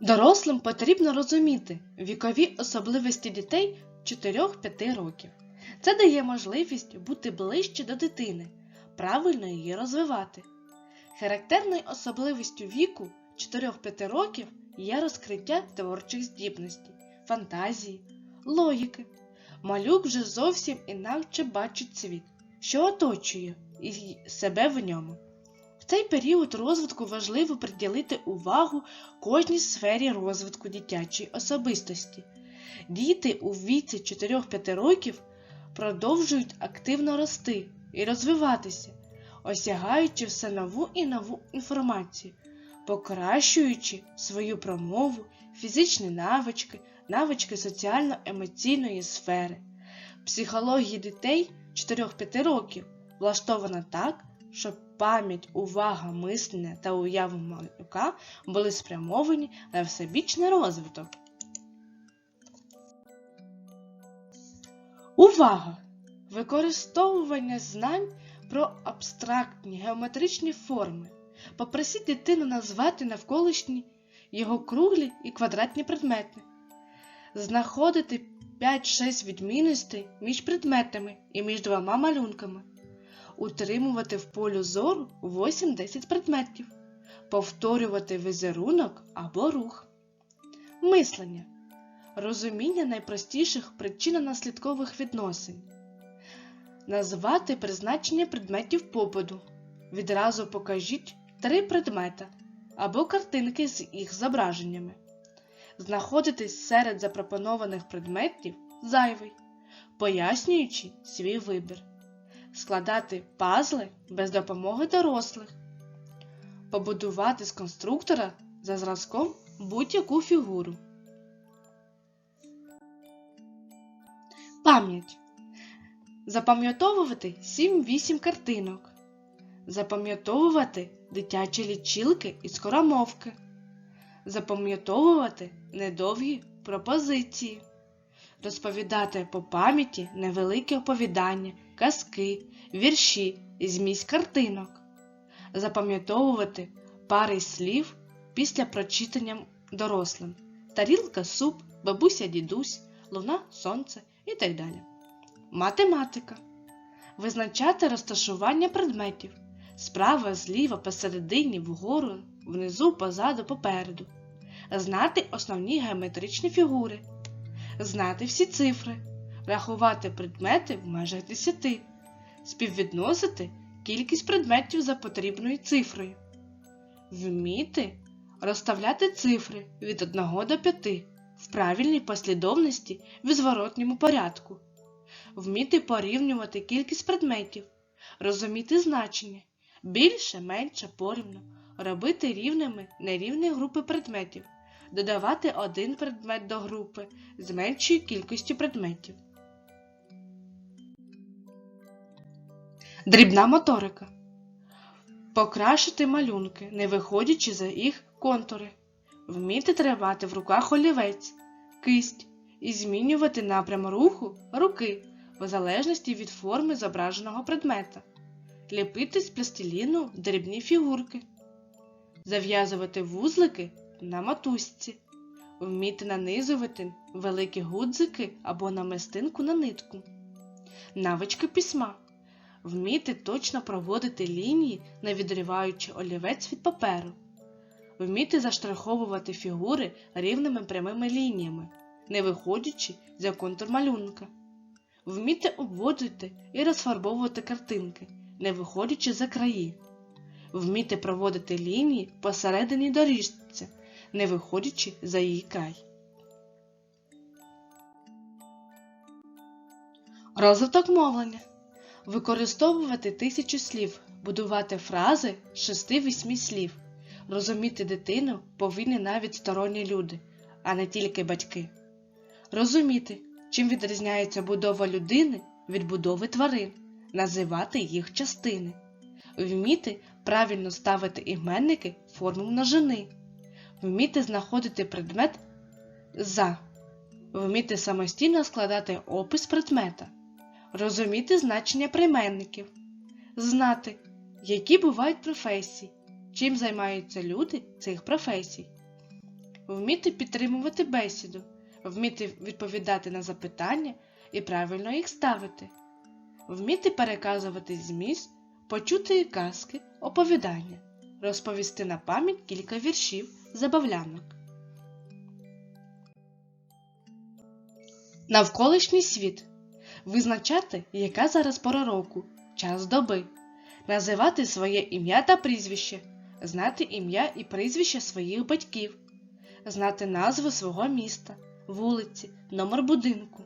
Дорослим потрібно розуміти вікові особливості дітей 4-5 років. Це дає можливість бути ближче до дитини, правильно її розвивати. Характерною особливістю віку 4-5 років є розкриття творчих здібностей, фантазії, логіки. Малюк вже зовсім інакше бачить світ, що оточує і себе в ньому. Цей період розвитку важливо приділити увагу кожній сфері розвитку дитячої особистості. Діти у віці 4-5 років продовжують активно рости і розвиватися, осягаючи все нову і нову інформацію, покращуючи свою промову, фізичні навички, навички соціально-емоційної сфери. Психологія дітей 4-5 років влаштована так, щоб пам'ять, увага, мислення та уява малюка були спрямовані на всебічний розвиток. Увага! Використовування знань про абстрактні геометричні форми. Попросіть дитину назвати навколишні його круглі і квадратні предмети. Знаходити 5-6 відмінностей між предметами і між двома малюнками. Утримувати в полю зору 8-10 предметів. Повторювати візерунок або рух. Мислення. Розуміння найпростіших причинно-наслідкових відносин. Назвати призначення предметів побуду. Відразу покажіть три предмета або картинки з їх зображеннями. Знаходити серед запропонованих предметів зайвий, пояснюючи свій вибір. Складати пазли без допомоги дорослих. Побудувати з конструктора за зразком будь-яку фігуру. Пам'ять. Запам'ятовувати 7-8 картинок. Запам'ятовувати дитячі лічилки і скоромовки. Запам'ятовувати недовгі пропозиції. Розповідати по пам'яті невеликі оповідання, казки, вірші з місць картинок. Запам'ятовувати пари слів після прочитання дорослим. Тарілка суп, бабуся дідусь, луна сонце і так далі. Математика. Визначати розташування предметів справа, зліва, посередині, вгору, внизу, позаду, попереду. Знати основні геометричні фігури. Знати всі цифри. Рахувати предмети в межах 10. Співвідносити кількість предметів за потрібною цифрою. Вміти розставляти цифри від 1 до 5 в правильній послідовності в зворотньому порядку, вміти порівнювати кількість предметів, розуміти значення, більше, менше, порівну, робити рівними нерівні групи предметів, додавати один предмет до групи з меншою кількістю предметів. Дрібна моторика. Покращити малюнки, не виходячи за їх контури. Вміти тримати в руках олівець, кисть і змінювати напрям руху руки в залежності від форми зображеного предмета, ліпити з пластиліну дрібні фігурки, зав'язувати вузлики на мотузці, вміти нанизувати великі гудзики або намистинку на нитку, навички письма. Вміти точно проводити лінії, не відриваючи олівець від паперу вміти заштриховувати фігури рівними прямими лініями, не виходячи за контур малюнка, вміти обводити і розфарбовувати картинки, не виходячи за краї, вміти проводити лінії посередині доріжці, не виходячи за її край. Розвиток мовлення. Використовувати тисячу слів, будувати фрази з 6-8 слів. Розуміти дитину повинні навіть сторонні люди, а не тільки батьки. Розуміти, чим відрізняється будова людини від будови тварин, називати їх частини, вміти правильно ставити іменники форму множини, вміти знаходити предмет за, вміти самостійно складати опис предмета, розуміти значення прийменників, знати, які бувають професії чим займаються люди цих професій, вміти підтримувати бесіду, вміти відповідати на запитання і правильно їх ставити, вміти переказувати зміст, почути казки, оповідання, розповісти на пам'ять кілька віршів, забавлянок. Навколишній світ. Визначати, яка зараз пора року, час доби, називати своє ім'я та прізвище, знати ім'я і прізвище своїх батьків, знати назву свого міста, вулиці, номер будинку,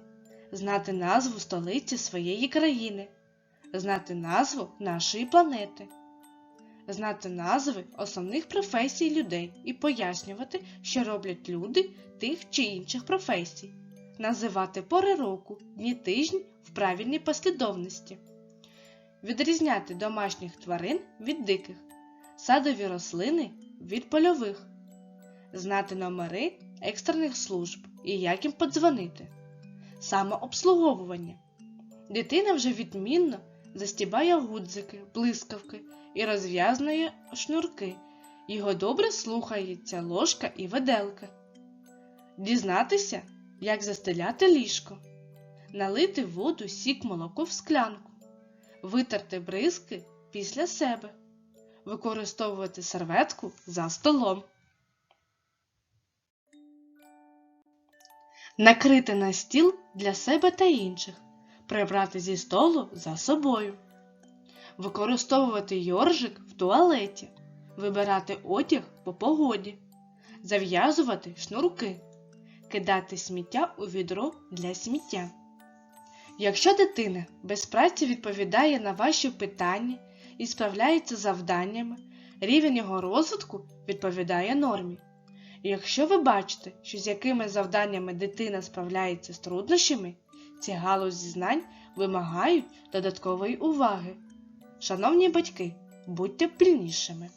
знати назву столиці своєї країни, знати назву нашої планети, знати назви основних професій людей і пояснювати, що роблять люди тих чи інших професій називати пори року, дні тижні в правильній послідовності, відрізняти домашніх тварин від диких, садові рослини від польових, знати номери екстрених служб і як їм подзвонити, самообслуговування. Дитина вже відмінно застібає гудзики, блискавки і розв'язує шнурки. Його добре слухається ложка і виделка. Дізнатися, як застеляти ліжко, налити воду, сік, молоко в склянку, витерти бризки після себе, використовувати серветку за столом. Накрити на стіл для себе та інших, прибрати зі столу за собою, використовувати йоржик в туалеті, вибирати одяг по погоді, зав'язувати шнурки кидати сміття у відро для сміття. Якщо дитина без праці відповідає на ваші питання і справляється завданнями, рівень його розвитку відповідає нормі. І якщо ви бачите, що з якими завданнями дитина справляється з труднощами, ці галузі знань вимагають додаткової уваги. Шановні батьки, будьте пильнішими.